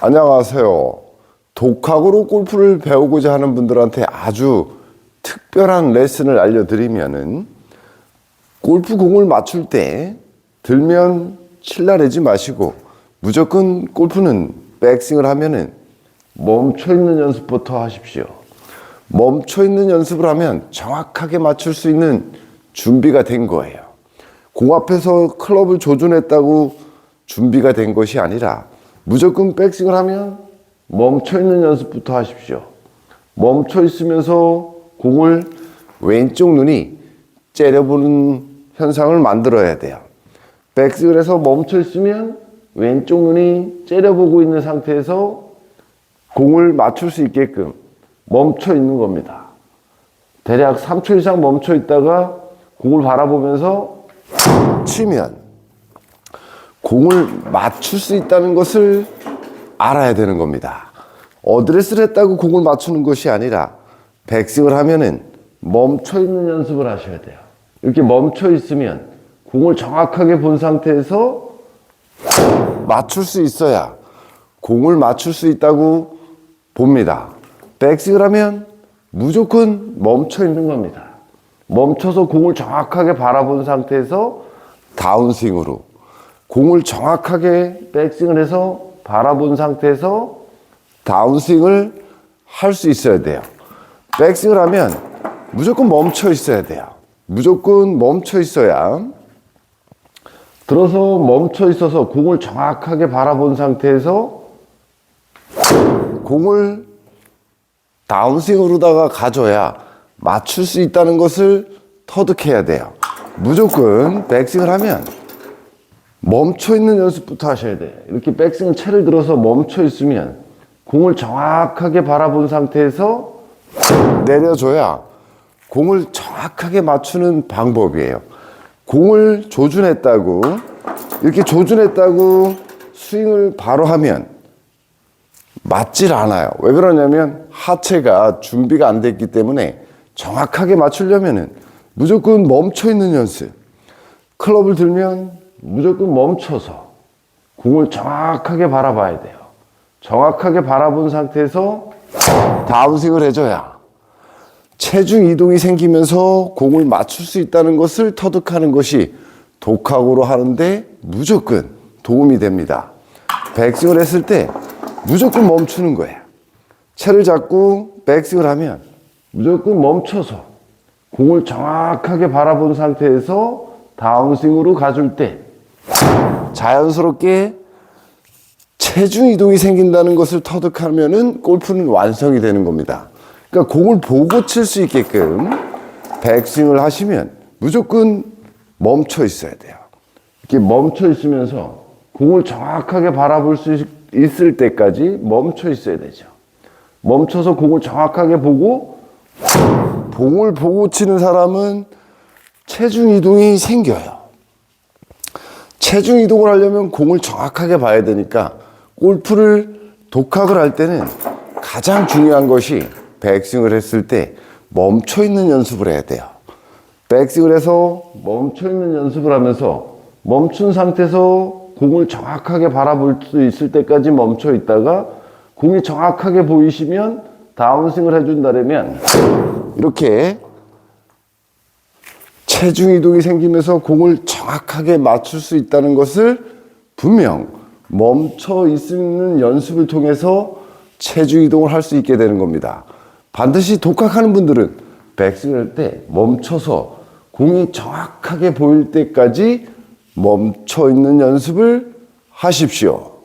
안녕하세요. 독학으로 골프를 배우고자 하는 분들한테 아주 특별한 레슨을 알려드리면은 골프 공을 맞출 때 들면 칠라내지 마시고 무조건 골프는 백스윙을 하면은 멈춰 있는 연습부터 하십시오. 멈춰 있는 연습을 하면 정확하게 맞출 수 있는 준비가 된 거예요. 공 앞에서 클럽을 조준했다고 준비가 된 것이 아니라 무조건 백스윙을 하면 멈춰 있는 연습부터 하십시오. 멈춰 있으면서 공을 왼쪽 눈이 째려보는 현상을 만들어야 돼요. 백스윙을 해서 멈춰 있으면 왼쪽 눈이 째려보고 있는 상태에서 공을 맞출 수 있게끔 멈춰 있는 겁니다. 대략 3초 이상 멈춰 있다가 공을 바라보면서 치면 공을 맞출 수 있다는 것을 알아야 되는 겁니다. 어드레스를 했다고 공을 맞추는 것이 아니라 백스윙을 하면은 멈춰 있는 연습을 하셔야 돼요. 이렇게 멈춰 있으면 공을 정확하게 본 상태에서 맞출 수 있어야 공을 맞출 수 있다고 봅니다. 백스윙을 하면 무조건 멈춰 있는 겁니다. 멈춰서 공을 정확하게 바라본 상태에서 다운스윙으로 공을 정확하게 백스윙을 해서 바라본 상태에서 다운스윙을 할 수 있어야 돼요. 백스윙을 하면 무조건 멈춰 있어야 돼요. 무조건 멈춰 있어야 들어서 멈춰 있어서 공을 정확하게 바라본 상태에서 공을 다운스윙으로다가 가져야 맞출 수 있다는 것을 터득해야 돼요. 무조건 백스윙을 하면 멈춰 있는 연습부터 하셔야 돼요. 이렇게 백스윙 채를 들어서 멈춰 있으면 공을 정확하게 바라본 상태에서 내려줘야 공을 정확하게 맞추는 방법이에요. 공을 조준했다고 이렇게 조준했다고 스윙을 바로 하면 맞질 않아요. 왜 그러냐면 하체가 준비가 안 됐기 때문에 정확하게 맞추려면은 무조건 멈춰 있는 연습. 클럽을 들면 무조건 멈춰서 공을 정확하게 바라봐야 돼요. 정확하게 바라본 상태에서 다운스윙을 해줘야 체중 이동이 생기면서 공을 맞출 수 있다는 것을 터득하는 것이 독학으로 하는데 무조건 도움이 됩니다. 백스윙을 했을 때 무조건 멈추는 거예요. 채를 잡고 백스윙을 하면 무조건 멈춰서 공을 정확하게 바라본 상태에서 다운스윙으로 가줄 때 자연스럽게 체중 이동이 생긴다는 것을 터득하면은 골프는 완성이 되는 겁니다. 그러니까 공을 보고 칠 수 있게끔 백스윙을 하시면 무조건 멈춰 있어야 돼요. 이렇게 멈춰 있으면서 공을 정확하게 바라볼 수 있- 있을 때까지 멈춰 있어야 되죠. 멈춰서 공을 정확하게 보고 공을 보고 치는 사람은 체중 이동이 생겨요. 체중 이동을 하려면 공을 정확하게 봐야 되니까 골프를 독학을 할 때는 가장 중요한 것이 백스윙을 했을 때 멈춰 있는 연습을 해야 돼요. 백스윙을 해서 멈춰 있는 연습을 하면서 멈춘 상태에서 공을 정확하게 바라볼 수 있을 때까지 멈춰 있다가 공이 정확하게 보이시면 다운스윙을 해준다면 이렇게 체중 이동이 생기면서 공을 정확하게 맞출 수 있다는 것을 분명 멈춰 있는 연습을 통해서 체중 이동을 할 수 있게 되는 겁니다. 반드시 독학하는 분들은 백스윙을 할때 멈춰서 공이 정확하게 보일 때까지 멈춰 있는 연습을 하십시오.